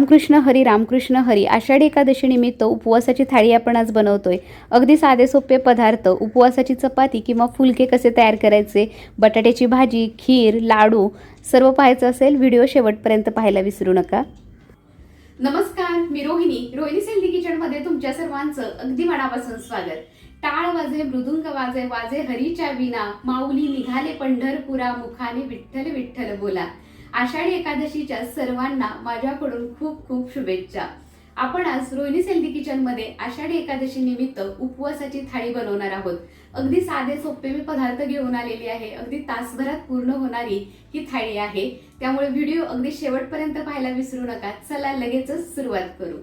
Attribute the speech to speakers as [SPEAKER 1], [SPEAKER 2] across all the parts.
[SPEAKER 1] रामकृष्ण हरी रामकृष्ण हरी आषाढी एकादशीनिमित्त उपवासाची थाळी आपण आज बनवतोय. अगदी साधे सोपे पदार्थ उपवासाची चपाती किंवा फुलके कसे तयार करायचे बटाट्याची भाजी खीर लाडू सर्व पाहायचं असेल व्हिडिओ शेवटपर्यंत पाहायला विसरू नका. नमस्कार मी रोहिणी. रोहिणी सेल्दी किचनमध्ये तुमच्या सर्वांचं अगदी मनापासून स्वागत. टाळ वाजे मृदुंग वाजे वाजे हरीच्या विना माऊली निघाले पंढरपुरा मुखाने विठ्ठल विठ्ठल बोला. आषाढी एकादशीच्या सर्वांना माझ्याकडून खूप खूप शुभेच्छा. आपण आज रोहिणी सेल्दी किचनमध्ये आषाढी एकादशी निमित्त उपवासाची थाळी बनवणार आहोत. अगदी साधे सोपे मी पदार्थ घेऊन आलेली आहे. अगदी तासभरात पूर्ण होणारी ही थाळी आहे. त्यामुळे व्हिडिओ अगदी शेवटपर्यंत पाहायला विसरू नका. चला लगेचच सुरुवात करू.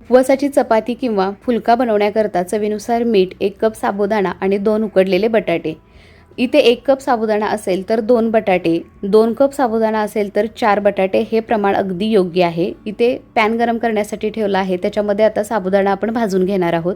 [SPEAKER 1] उपवासाची चपाती किंवा फुलका बनवण्याकरता चवीनुसार मीठ एक कप साबुदाणा आणि दोन उकडलेले बटाटे. इथे एक कप साबुदाणा असेल तर दोन बटाटे दोन कप साबुदाणा असेल तर चार बटाटे हे प्रमाण अगदी योग्य आहे. इथे पॅन गरम करण्यासाठी ठेवला आहे. त्याच्यामध्ये आता साबुदाणा आपण भाजून घेणार आहोत.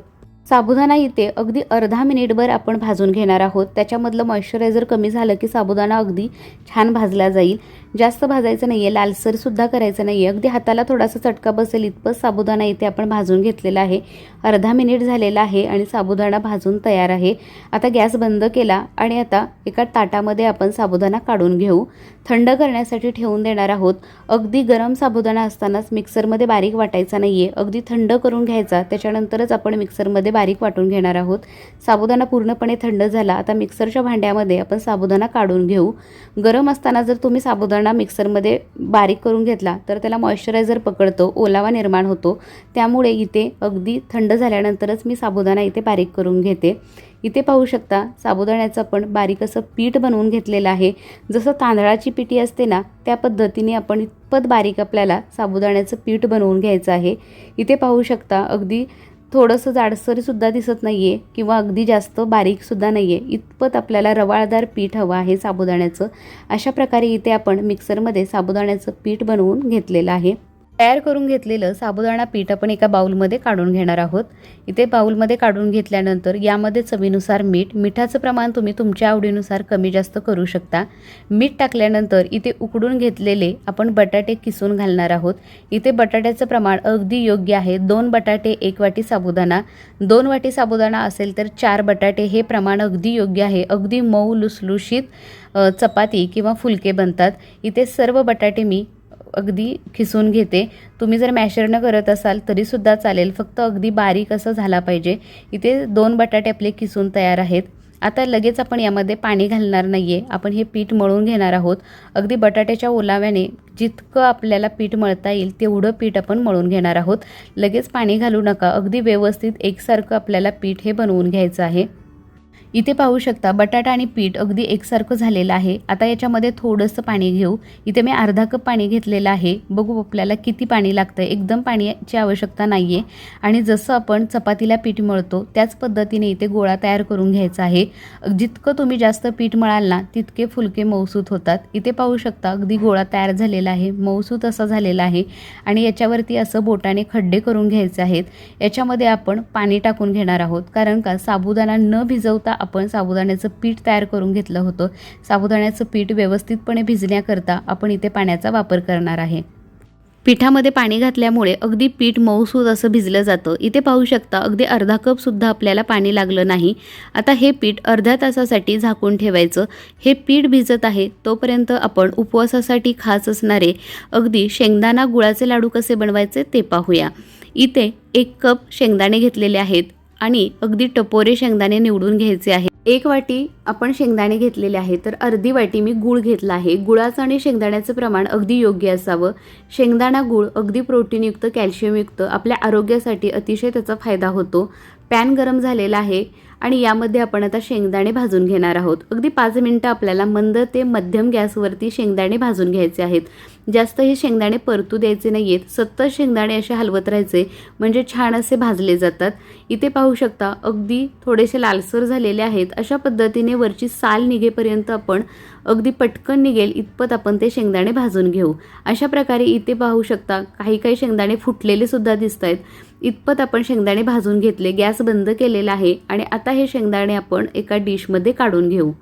[SPEAKER 1] साबुदाणा इथे अगदी अर्धा मिनिटभर आपण भाजून घेणार आहोत. त्याच्यामधलं मॉइश्चरायझर कमी झालं की साबुदाणा अगदी छान भाजला जाईल. जास्त भाजायचं नाही आहे लालसरसुद्धा करायचं नाही आहे अगदी हाताला थोडासा चटका बसेल इतपत साबुदाणा इथे आपण भाजून घेतलेला आहे. अर्धा मिनिट झालेला आहे आणि साबुदाणा भाजून तयार आहे. आता गॅस बंद केला आणि आता एका ताटामध्ये आपण साबुदाणा काढून घेऊ. थंड करण्यासाठी ठेवून देणार आहोत. अगदी गरम साबुदाणा असतानाच मिक्सरमध्ये बारीक वाटायचा नाही आहे अगदी थंड करून घ्यायचा त्याच्यानंतरच आपण मिक्सरमध्ये बारीक वाटून घेणार आहोत. साबुदाणा पूर्णपणे थंड झाला. आता मिक्सरच्या भांड्यामध्ये आपण साबुदाणा काढून घेऊ. गरम असताना जर तुम्ही साबुदाणा मिक्सरमध्ये बारीक करून घेतला तर त्याला मॉइश्चरायझर पकडतो ओलावा निर्माण होतो. त्यामुळे इथे अगदी थंड झाल्यानंतरच मी साबुदाणा इथे बारीक करून घेते. इथे पाहू शकता साबुदाण्याचं आपण बारीक असं पीठ बनवून घेतलेलं आहे. जसं तांदळाची पिठी असते ना त्या पद्धतीने आपण इतपत बारीक आपल्याला साबुदाण्याचं पीठ बनवून घ्यायचं आहे. इथे पाहू शकता अगदी थोडंसं जाडसरीसुद्धा दिसत नाही आहे किंवा अगदी जास्त बारीकसुद्धा नाही आहे इतपत आपल्याला रवाळदार पीठ हवं आहे साबुदाण्याचं. अशा प्रकारे इथे आपण मिक्सरमध्ये साबुदाण्याचं पीठ बनवून घेतलेलं आहे. तयार करून घेतलेलं साबुदाणा पीठ आपण एका बाऊलमध्ये काढून घेणार आहोत. इथे बाऊलमध्ये काढून घेतल्यानंतर यामध्ये चवीनुसार मीठ मिठाचं प्रमाण तुम्ही तुमच्या आवडीनुसार कमी जास्त करू शकता. मीठ टाकल्यानंतर इथे उकडून घेतलेले आपण बटाटे किसून घालणार आहोत. इथे बटाट्याचं प्रमाण अगदी योग्य आहे. दोन बटाटे एक वाटी साबुदाणा. दोन वाटी साबुदाणा असेल तर चार बटाटे हे प्रमाण अगदी योग्य आहे. अगदी मऊ लुसलुशीत चपाती किंवा फुलके बनतात. इथे सर्व बटाटे मी अगदी खिसून घेते. तुम्ही जर मॅशरनं करत असाल तरीसुद्धा चालेल. फक्त अगदी बारीक असं झाला पाहिजे. इथे दोन बटाटे आपले किसून तयार आहेत. आता लगेच आपण यामध्ये पाणी घालणार नाही आहे आपण हे पीठ मळून घेणार आहोत. अगदी बटाट्याच्या ओलाव्याने जितकं आपल्याला पीठ मळता येईल तेवढं पीठ आपण मळून घेणार आहोत. लगेच पाणी घालू नका. अगदी व्यवस्थित एकसारखं आपल्याला पीठ हे बनवून घ्यायचं आहे. इथे पाहू शकता बटाटा आणि पीठ अगदी एकसारखं झालेलं आहे. आता याच्यामध्ये थोडंसं पाणी घेऊ. इथे मी अर्धा कप पाणी घेतलेलं आहे. बघू आपल्याला किती पाणी लागतं एकदम पाण्याची आवश्यकता नाही आहे आणि जसं आपण चपातीला पीठ मळतो त्याच पद्धतीने इथे गोळा तयार करून घ्यायचा आहे. जितकं तुम्ही जास्त पीठ मळाल ना तितके फुलके मऊसूत होतात. इथे पाहू शकता अगदी गोळा तयार झालेला आहे. मऊसूत असा झालेला आहे. आणि याच्यावरती असं बोटाने खड्डे करून घ्यायचे आहेत. याच्यामध्ये आपण पाणी टाकून घेणार आहोत. कारण का साबुदाणा न भिजवता आपण साबुदाण्याचं पीठ तयार करून घेतलं होतं. साबुदाण्याचं पीठ व्यवस्थितपणे भिजण्याकरता आपण इथे पाण्याचा वापर करणार आहे. पिठामध्ये पाणी घातल्यामुळे अगदी पीठ मऊसूद असं भिजलं जातं. इथे पाहू शकता अगदी अर्धा कपसुद्धा आपल्याला पाणी लागलं नाही. आता हे पीठ अर्ध्या तासासाठी झाकून ठेवायचं. हे पीठ भिजत आहे तोपर्यंत आपण उपवासासाठी खास असणारे अगदी शेंगदाणा गुळाचे लाडू कसे बनवायचे ते पाहूया. इथे एक कप शेंगदाणे घेतलेले आहेत. आणि अगदी टपोरे शेंगदाणे निवडून घ्यायचे आहे एक वाटी आपण शेंगदाणे घेतलेले आहे तर अर्धी वाटी मी गूळ घेतला आहे. गुळाचं आणि शेंगदाण्याचं प्रमाण अगदी योग्य असावं. शेंगदाणा गूळ अगदी प्रोटीनयुक्त कॅल्शियमयुक्त आपल्या आरोग्यासाठी अतिशय त्याचा फायदा होतो. पॅन गरम झालेला आहे आणि यामध्ये आपण आता शेंगदाणे भाजून घेणार आहोत. अगदी पाच मिनटं आपल्याला मंद ते मध्यम गॅसवरती शेंगदाणे भाजून घ्यायचे आहेत. जास्त हे शेंगदाणे परतू द्यायचे नाही आहेत सतत शेंगदाणे असे हलवत राहायचे म्हणजे छान असे भाजले जातात. इथे पाहू शकता अगदी थोडेसे लालसर झालेले आहेत. अशा पद्धतीने वरची साल निघेपर्यंत आपण अगदी पटकन निघेल इतपत आपण ते शेंगदाणे भाजून घेऊ. अशा प्रकारे इथे पाहू शकता काही काही शेंगदाणे फुटलेले सुद्धा दिसत आहेत इतपत आपण शेंगदाणे भाजून घेतले गॅस बंद केलेला आहे आणि आता हे शेंगदाणे आपण एका डिशमध्ये काढून घेऊ.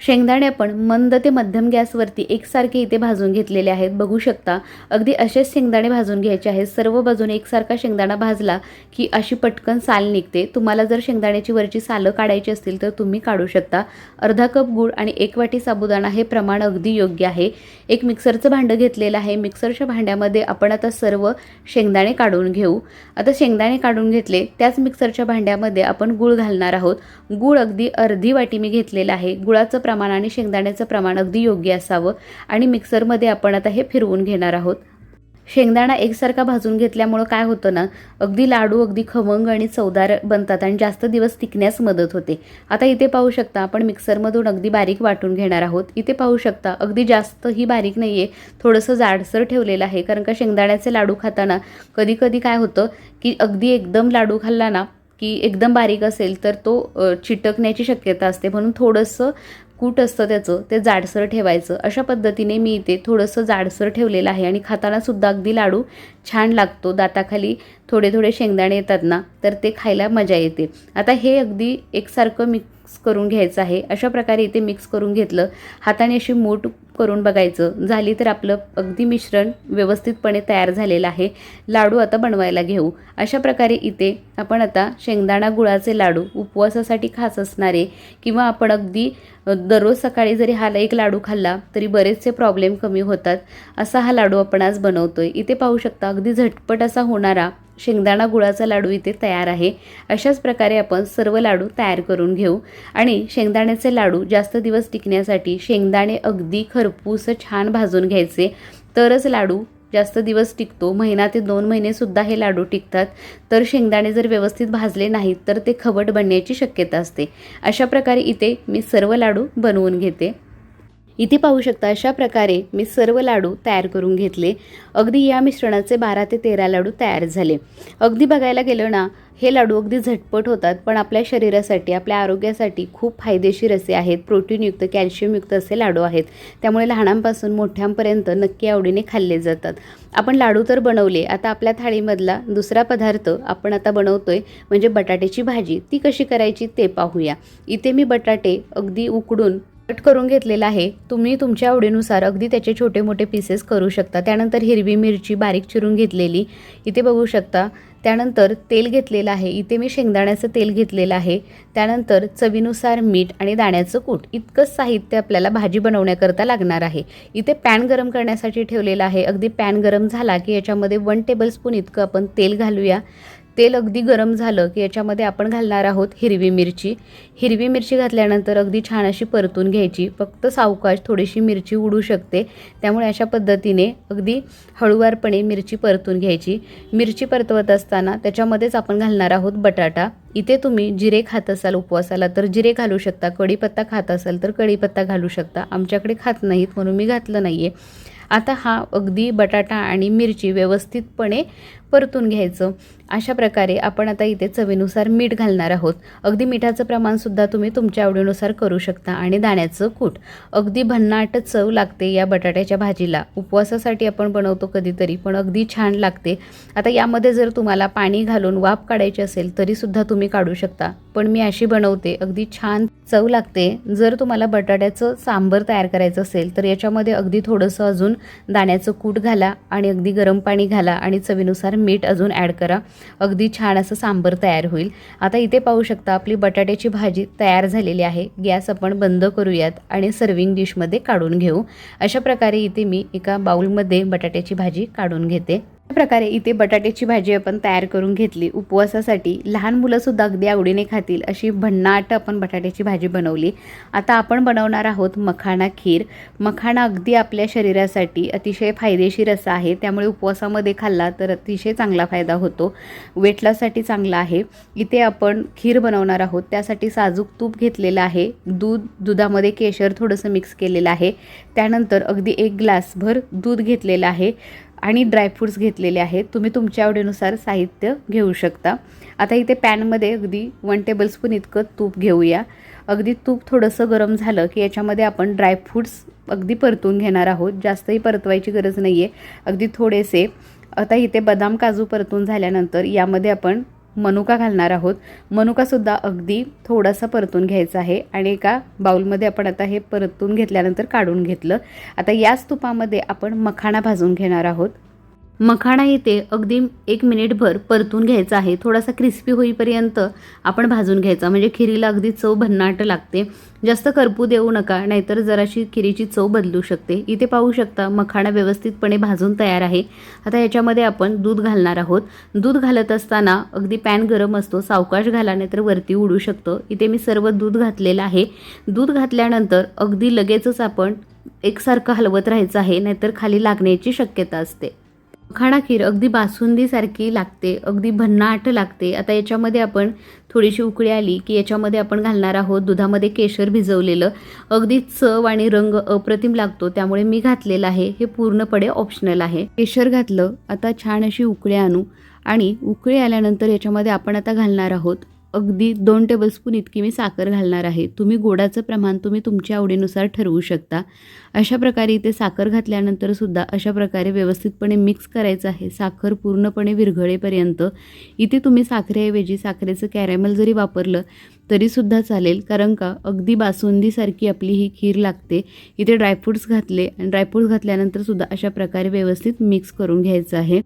[SPEAKER 1] शेंगदाणे आपण मंद ते मध्यम गॅसवरती एकसारखे इथे भाजून घेतलेले आहेत. बघू शकता अगदी असेच शेंगदाणे भाजून घ्यायचे आहेत. सर्व बाजूने एकसारखा शेंगदाणा भाजला की अशी पटकन साल निघते. तुम्हाला जर शेंगदाण्याची वरची सालं काढायची असतील तर तुम्ही काढू शकता. अर्धा कप गूळ आणि एक वाटी साबुदाणा हे प्रमाण अगदी योग्य आहे. एक मिक्सरचं भांडं घेतलेलं आहे. मिक्सरच्या भांड्यामध्ये आपण आता सर्व शेंगदाणे काढून घेऊ. आता शेंगदाणे काढून घेतले. त्याच मिक्सरच्या भांड्यामध्ये आपण गूळ घालणार आहोत. गूळ अगदी अर्धी वाटी मी घेतलेलं आहे. गुळाचं प्रमाण आणि शेंगदाण्याचं प्रमाण अगदी योग्य असावं आणि मिक्सरमध्ये आपण आता हे फिरवून घेणार आहोत. शेंगदाणा एकसारखा भाजून घेतल्यामुळं काय होतं ना अगदी लाडू अगदी खमंग आणि चवदार बनतात आणि जास्त दिवस टिकण्यास मदत होते. आता इथे पाहू शकता आपण मिक्सरमधून अगदी बारीक वाटून घेणार आहोत. इथे पाहू शकता अगदी जास्त ही बारीक नाही आहे थोडंसं जाडसर ठेवलेलं आहे कारण का शेंगदाण्याचे लाडू खाताना कधी कधी काय होतं की अगदी एकदम लाडू खाल्ला ना की एकदम बारीक असेल तर तो चिटकण्याची शक्यता असते. म्हणून थोडंसं कूट असतं त्याचं ते जाडसर ठेवायचं. अशा पद्धतीने मी इथे थोडंसं जाडसर ठेवलेलं आहे आणि खातानासुद्धा अगदी लाडू छान लागतो. दाताखाली थोडे थोडे शेंगदाणे येतात ना तर ते खायला मजा येते. आता हे अगदी एकसारखं मिक्स करून घ्यायचं आहे. अशा प्रकारे इथे मिक्स करून घेतलं. हाताने अशी मूठ करून बघायचं. झाली तर आपलं अगदी मिश्रण व्यवस्थितपणे तयार झालेलं आहे. लाडू आता बनवायला घेऊ. अशा प्रकारे इथे आपण आता शेंगदाणा गुळाचे लाडू उपवासासाठी खास असणारे किंवा आपण अगदी दररोज सकाळी जरी हा एक लाडू खाल्ला तरी बरेचसे प्रॉब्लेम कमी होतात. असा हा लाडू आपण आज बनवतो आहे इथे पाहू शकता अगदी झटपट असा होणारा शेंगदाणा गुळाचा लाडू इथे तयार आहे. अशाच प्रकारे आपण सर्व लाडू तयार करून घेऊ. आणि शेंगदाण्याचे लाडू जास्त दिवस टिकण्यासाठी शेंगदाणे अगदी खरपूस छान भाजून घ्यायचे. तरच लाडू जास्त दिवस टिकतो. महिना ते दोन महिनेसुद्धा हे लाडू टिकतात. तर शेंगदाणे जर व्यवस्थित भाजले नाहीत तर ते खवट बनण्याची शक्यता असते. अशा प्रकारे इथे मी सर्व लाडू बनवून घेते. इथे पाहू शकता अशा प्रकारे मी सर्व लाडू तयार करून घेतले. अगदी या मिश्रणाचे बारा ते तेरा लाडू तयार झाले. अगदी बघायला गेलं ना हे लाडू अगदी झटपट होतात पण आपल्या शरीरासाठी आपल्या आरोग्यासाठी खूप फायदेशीर असे आहेत. प्रोटीनयुक्त कॅल्शियमयुक्त असे लाडू आहेत. त्यामुळे लहानांपासून मोठ्यांपर्यंत नक्की आवडीने खाल्ले जातात. आपण लाडू तर बनवले आता आपल्या थाळीमधला दुसरा पदार्थ आपण आता बनवतोय म्हणजे बटाट्याची भाजी. ती कशी करायची ते पाहूया. इथे मी बटाटे अगदी उकडून कट करून घेतलेला आहे. तुम्ही तुमच्या आवडीनुसार अगदी त्याचे छोटे मोठे पीसेस करू शकता. त्यानंतर हिरवी मिरची बारीक चिरून घेतलेली इथे बघू शकता. त्यानंतर तेल घेतलेलं आहे. इथे मी शेंगदाण्याचं तेल घेतलेलं आहे. त्यानंतर चवीनुसार मीठ आणि दाण्याचं कूट. इतकंच साहित्य आपल्याला भाजी बनवण्याकरता लागणार आहे. इथे पॅन गरम करण्यासाठी ठेवलेलं आहे. अगदी पॅन गरम झाला की याच्यामध्ये वन टेबलस्पून इतकं आपण तेल घालूया. तेल अगदी गरम झालं की याच्यामध्ये आपण घालणार आहोत हिरवी मिरची. हिरवी मिरची घातल्यानंतर अगदी छान अशी परतून घ्यायची. फक्त सावकाश थोडीशी मिरची उडू शकते. त्यामुळे अशा पद्धतीने अगदी हळूवारपणे मिरची परतून घ्यायची. मिरची परतवत असताना त्याच्यामध्येच आपण घालणार आहोत बटाटा. इथे तुम्ही जिरे खात असाल उपवासाला तर जिरे घालू शकता. कढीपत्ता खात असाल तर कढीपत्ता घालू शकता. आमच्याकडे खात नाहीत म्हणून मी घातलं नाही आहे आता हा अगदी बटाटा आणि मिरची व्यवस्थितपणे परतून घ्यायचं. अशा प्रकारे आपण आता इथे चवीनुसार मीठ घालणार आहोत. अगदी मिठाचं प्रमाणसुद्धा तुम्ही तुमच्या आवडीनुसार करू शकता आणि दाण्याचं कूट. अगदी भन्नाट चव लागते या बटाट्याच्या भाजीला. उपवासासाठी आपण बनवतो कधीतरी पण अगदी छान लागते. आता यामध्ये जर तुम्हाला पाणी घालून वाफ काढायची असेल तरीसुद्धा तुम्ही काढू शकता. पण मी अशी बनवते अगदी छान चव लागते. जर तुम्हाला बटाट्याचं सांबर तयार करायचं असेल तर याच्यामध्ये अगदी थोडंसं अजून दाण्याचं कूट घाला आणि अगदी गरम पाणी घाला आणि चवीनुसार मीठ अजून ॲड करा. अगदी छान असं सांबर तयार होईल. आता इथे पाहू शकता आपली बटाट्याची भाजी तयार झालेली आहे. गॅस आपण बंद करूयात आणि सर्विंग डिशमध्ये काढून घेऊ. अशा प्रकारे इथे मी एका बाऊलमध्ये बटाट्याची भाजी काढून घेते. प्रकारे इथे बटाट्याची भाजी आपण तयार करून घेतली. उपवासासाठी लहान मुलंसुद्धा अगदी आवडीने खातील अशी भन्नाट आपण बटाट्याची भाजी बनवली. आता आपण बनवणार आहोत मखाणा खीर. मखाणा अगदी आपल्या शरीरासाठी अतिशय फायदेशीर असा आहे. त्यामुळे उपवासामध्ये खाल्ला तर अतिशय चांगला फायदा होतो. वेट लॉससाठी चांगला आहे. इथे आपण खीर बनवणार आहोत. त्यासाठी साजूक तूप घेतलेलं आहे. दूध दुधामध्ये केशर थोडंसं मिक्स केलेलं आहे. त्यानंतर अगदी एक ग्लासभर दूध घेतलेलं आहे. आणि ड्रायफ्रूट्स घेतलेले आहेत. तुम्ही तुमच्या आवडीनुसार साहित्य घेऊ शकता. आता इथे पॅनमध्ये अगदी वन टेबलस्पून इतकं तूप घेऊया. अगदी तूप थोडंसं गरम झालं की याच्यामध्ये आपण ड्रायफ्रूट्स अगदी परतून घेणार आहोत. जास्तही परतवायची गरज नाही आहे अगदी थोडेसे. आता इथे बदाम काजू परतून झाल्यानंतर यामध्ये आपण मनुका घालणार आहोत. मनुकासुद्धा अगदी थोडासा परतून घ्यायचा आहे आणि एका बाउलमध्ये आपण आता हे परतून घेतल्यानंतर काढून घेतलं. आता याच तुपामध्ये आपण मखाणा भाजून घेणार आहोत. मखाणा इथे अगदी एक मिनिटभर परतून घ्यायचा आहे. थोडासा क्रिस्पी होईपर्यंत आपण भाजून घ्यायचा. म्हणजे खिरीला अगदी चव भन्नाट लागते. जास्त करपू देऊ नका नाहीतर जराशी खिरीची चव बदलू शकते. इथे पाहू शकता मखाणा व्यवस्थितपणे भाजून तयार आहे. आता याच्यामध्ये आपण दूध घालणार आहोत. दूध घालत असताना अगदी पॅन गरम असतो सावकाश घाला नाहीतर वरती उडू शकतो. इथे मी सर्व दूध घातलेलं आहे. दूध घातल्यानंतर अगदी लगेचच आपण एकसारखं हलवत राहायचं आहे नाहीतर खाली लागण्याची शक्यता असते. मखाणा खीर अगदी बासुंदीसारखी लागते अगदी भन्नाट लागते. आता याच्यामध्ये आपण थोडीशी उकळी आली की याच्यामध्ये आपण घालणार आहोत दुधामध्ये केशर भिजवलेलं. अगदी चव आणि रंग अप्रतिम लागतो त्यामुळे मी घातलेलं आहे. हे पूर्णपणे ऑप्शनल आहे. केशर घातलं आता छान अशी उकळी आणू. आणि उकळी आल्यानंतर याच्यामध्ये आपण आता घालणार आहोत अगदी दोन टेबलस्पून इतकी मी साखर घालणार आहे. तुम्ही गोडाचं प्रमाण तुम्ही तुमच्या आवडीनुसार ठरवू शकता. अशा प्रकारे इथे साखर घातल्यानंतर सुद्धा अशा प्रकारे व्यवस्थितपणे मिक्स करायचं आहे. साखर पूर्णपणे विरघळेपर्यंत इथे तुम्ही साखरेऐवजी साखरेचं कॅरेमल जरी वापरलं तरीसुद्धा चालेल. कारण का? अगदी बासुंदीसारखी आपली ही खीर लागते. इथे ड्रायफ्रूट्स घातले आणि ड्रायफ्रूट्स घातल्यानंतर सुद्धा अशा प्रकारे व्यवस्थित मिक्स करून घ्यायचं आहे.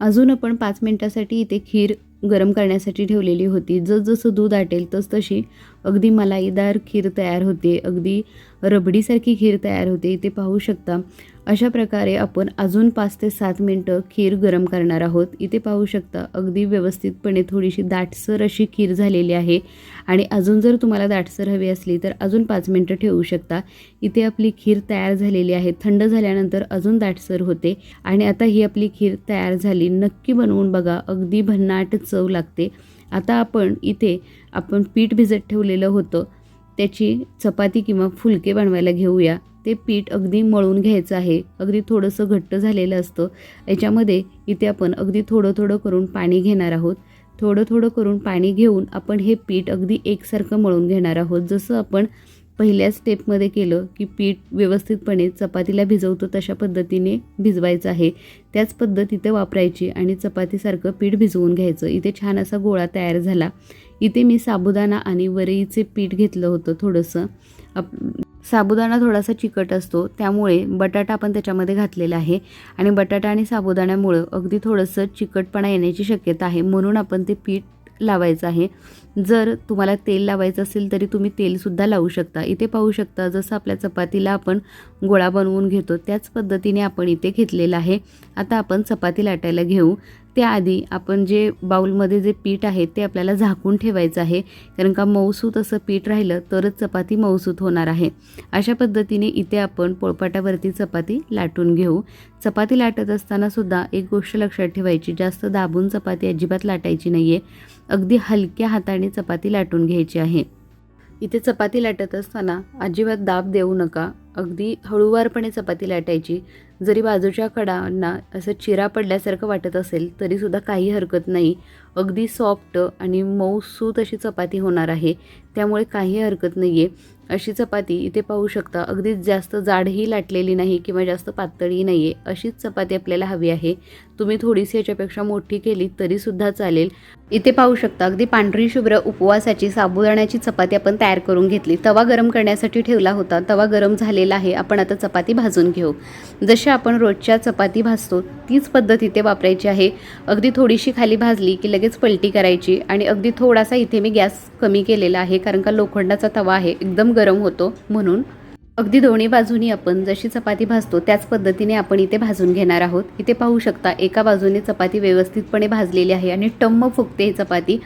[SPEAKER 1] अजून आपण पाच मिनटासाठी इथे खीर गरम करण्यासाठी ठेवलेली होती. जसजसं दूध आटेल तस तशी अगदी मलाईदार खीर तयार होते. अगदी रबडीसारखी खीर तयार होते. इथे पाहू शकता अशा प्रकारे आपण अजून पाच ते सात मिनटं खीर गरम करणार आहोत. इथे पाहू शकता अगदी व्यवस्थितपणे थोडीशी दाटसर अशी खीर झालेली आहे. आणि अजून जर तुम्हाला दाटसर हवी असली तर अजून पाच मिनटं ठेवू शकता. इथे आपली खीर तयार झालेली आहे. थंड झाल्यानंतर अजून दाटसर होते. आणि आता ही आपली खीर तयार झाली. नक्की बनवून बघा. अगदी भन्नाट चव लागते. आता आपण इथे आपण पीठ भिजत ठेवलेलं होतं. त्याची चपाती किंवा फुलके बनवायला घेऊया. ते पीठ अगदी मळून घ्यायचं आहे. अगदी थोडंसं घट्ट झालेलं असतं. याच्यामध्ये इथे आपण अगदी थोडं थोडं करून पाणी घेणार आहोत. थोडं थोडं करून पाणी घेऊन आपण हे पीठ अगदी एकसारखं मळून घेणार आहोत. जसं आपण पहिल्या स्टेपमध्ये केलं की पीठ व्यवस्थितपणे चपातीला भिजवतो तशा पद्धतीने भिजवायचं आहे. त्याच पद्धत इथे वापरायची आणि चपातीसारखं पीठ भिजवून घ्यायचं. इथे छान असा गोळा तयार झाला. इथे मी साबुदाणा आणि वरईचे पीठ घेतलं होतं थोडंसं. आप साबुदाणा थोडासा चिकट असतो त्यामुळे बटाटा आपण त्याच्यामध्ये घातलेला आहे. आणि बटाटा आणि साबुदाण्यामुळं अगदी थोडंसं चिकटपणा येण्याची शक्यता आहे म्हणून आपण ते पीठ लावायचं आहे. जर तुम्हाला तेल लावायचं असेल तरी तुम्ही तेलसुद्धा लावू शकता. इथे पाहू शकता जसं आपल्या चपातीला आपण गोळा बनवून घेतो त्याच पद्धतीने आपण इथे घेतलेलं आहे. आता आपण चपाती लाटायला घेऊ. त्याआधी आपण जे बाऊलमध्ये जे पीठ आहे ते आपल्याला झाकून ठेवायचं आहे. कारण का मऊसूत असं पीठ राहिलं तरच चपाती मऊसूत होणार आहे. अशा पद्धतीने इथे आपण पोळपाटावरती चपाती लाटून घेऊ. चपाती लाटत असताना सुद्धा एक गोष्ट लक्षात ठेवायची जास्त दाबून चपाती अजिबात लाटायची नाही आहे अगदी हलक्या हाताने चपाती लाटून घ्यायची आहे. इथे चपाती लाटत असताना अजिबात दाब देऊ नका. अगदी हळूवारपणे चपाती लाटायची. जरी बाजूच्या कडांना असं चिरा पडल्यासारखं वाटत असेल तरीसुद्धा काही हरकत नाही. अगदी सॉफ्ट आणि मऊसूत अशी चपाती होणार आहे. त्यामुळे काही हरकत नाही आहे अशी चपाती इथे पाहू शकता. अगदीच जास्त जाडही लाटलेली नाही किंवा जास्त पातळी नाही आहे अशीच चपाती आपल्याला हवी आहे. तुम्ही थोडीशी याच्यापेक्षा मोठी केली तरीसुद्धा चालेल. इथे पाहू शकता अगदी पांढरी शुभ्र उपवासाची साबुदाण्याची चपाती आपण तयार करून घेतली. तवा गरम करण्यासाठी ठेवला होता. तवा गरम झाले झालेला आहे. आपण आता चपाती भाजून घेऊ. जशी आपण रोजच्या चपाती भाजतो तीच पद्धत इथे वापरायची आहे. अगदी थोडीशी खाली भाजली की लगेच पलटी करायची आणि अगदी थोडासा इथे मी गॅस कमी केलेला आहे कारण का लोखंडाचा तवा आहे एकदम गरम होतो म्हणून. अगदी दोन्ही बाजूनी आपण जशी चपाती भाजतो त्याच पद्धतीने आपण इथे भाजून घेणार आहोत. इथे पाहू शकता एका बाजूने चपाती व्यवस्थितपणे भाजलेली आहे आणि टम्म फुगते ही चपाती.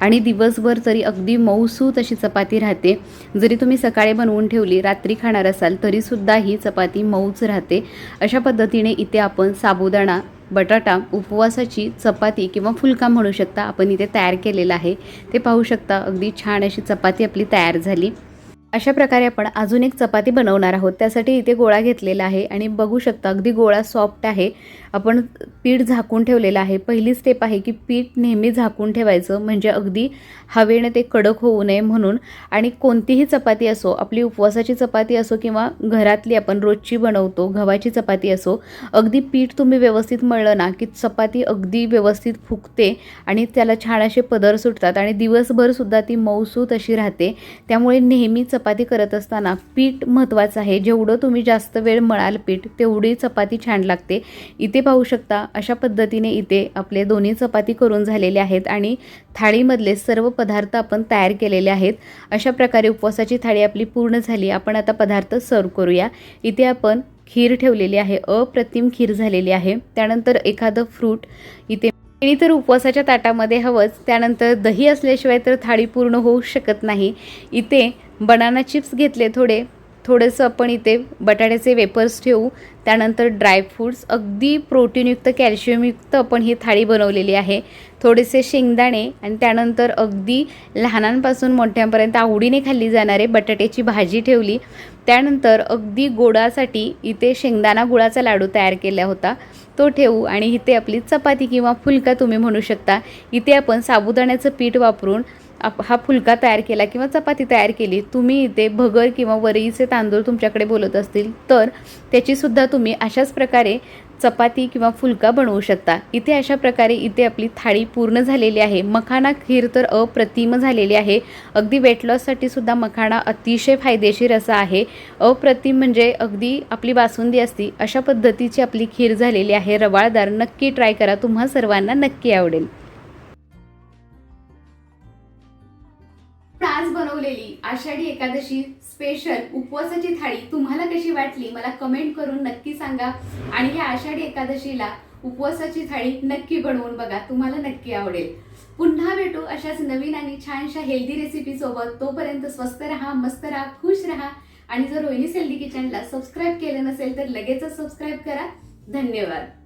[SPEAKER 1] आणि दिवसभर तरी अगदी मऊसूत अशी चपाती राहते जरी तुम्ही सकाळी बनवून ठेवली रात्री खाणार असाल तरीसुद्धा ही चपाती मऊच राहते. अशा पद्धतीने इथे आपण साबुदाणा बटाटा उपवासाची चपाती किंवा फुलका म्हणू शकता आपण इथे तयार केलेला आहे. ते पाहू शकता अगदी छान अशी चपाती आपली तयार झाली. अशा प्रकारे आपण अजून एक चपाती बनवणार आहोत. त्यासाठी इथे गोळा घेतलेला आहे आणि बघू शकता अगदी गोळा सॉफ्ट आहे. आपण पीठ झाकून ठेवलेलं आहे. पहिली स्टेप आहे की पीठ नेहमी झाकून ठेवायचं. म्हणजे अगदी हवेने ते कडक होऊ नये म्हणून. आणि कोणतीही चपाती असो आपली उपवासाची चपाती असो किंवा घरातली आपण रोजची बनवतो गव्हाची चपाती असो अगदी पीठ तुम्ही व्यवस्थित मळलं ना की चपाती अगदी व्यवस्थित फुगते आणि त्याला छान असे पदर सुटतात आणि दिवसभरसुद्धा ती मऊसूत अशी राहते. त्यामुळे नेहमी चपाती करत असताना पीठ महत्त्वाचं आहे. जेवढं तुम्ही जास्त वेळ मळाल पीठ तेवढी चपाती छान लागते. इथे ते पाहू शकता. अशा पद्धतीने इथे आपले दोन्ही चपाती करून झालेले आहेत आणि थाळीमधले सर्व पदार्थ आपण तयार केलेले आहेत. अशा प्रकारे उपवासाची थाळी आपली पूर्ण झाली. आपण आता पदार्थ सर्व करूया. इथे आपण खीर ठेवलेली आहे. अप्रतिम खीर झालेली आहे. त्यानंतर एखादं फ्रूट इथे. आणि तर उपवासाच्या ताटामध्ये हवंच. त्यानंतर दही असल्याशिवाय तर थाळी पूर्ण होऊ शकत नाही. इथे बनाना चिप्स घेतले थोडे. थोडंसं आपण इथे बटाट्याचे वेपर्स ठेवू. त्यानंतर ड्रायफ्रूट्स अगदी प्रोटीनयुक्त कॅल्शियमयुक्त आपण ही थाळी बनवलेली आहे. थोडेसे शेंगदाणे आणि त्यानंतर अगदी लहानांपासून मोठ्यांपर्यंत आवडीने खाल्ली जाणारे बटाट्याची भाजी ठेवली. त्यानंतर अगदी गोडासाठी इथे शेंगदाणा गुळाचा लाडू तयार केला होता. तो ठेवू आणि इथे आपली चपाती किंवा फुलका तुम्ही म्हणू शकता. इथे आपण साबुदाण्याचं पीठ वापरून आप हा फुलका तयार केला किंवा चपाती तयार केली तुम्ही इथे भगर किंवा वरईचे तांदूळ तुमच्याकडे बोलत असतील तर त्याचीसुद्धा तुम्ही अशाच प्रकारे चपाती किंवा फुलका बनवू शकता. इथे अशा प्रकारे इथे आपली थाळी पूर्ण झालेली आहे. मखाना खीर तर अप्रतिम झालेली आहे. अगदी वेट लॉससाठी सुद्धा मखाणा अतिशय फायदेशीर असा आहे. अप्रतिम म्हणजे अगदी आपली बासुंदी असती अशा पद्धतीची आपली खीर झालेली आहे. रवाळदार नक्की ट्राय करा. तुम्हा सर्वांना नक्की आवडेल. आषाढी एकादशी स्पेशल उपवासाची थाळी तुम्हाला कशी वाटली? मला कमेंट करून नक्की सांगा. आणि ह्या आषाढी एकादशीला उपवासाची थाळी नक्की बनवून बघा. तुम्हाला नक्की आवडेल. पुन्हा भेटू अशाच नवीन आणि छानशा हेल्दी रेसिपी सोबत. तोपर्यंत स्वस्त राहा मस्त राहा खुश राहा. आणि जर रोहिणी सेल्दी किचनला सबस्क्राईब केलं नसेल तर लगेचच सबस्क्राईब करा. धन्यवाद.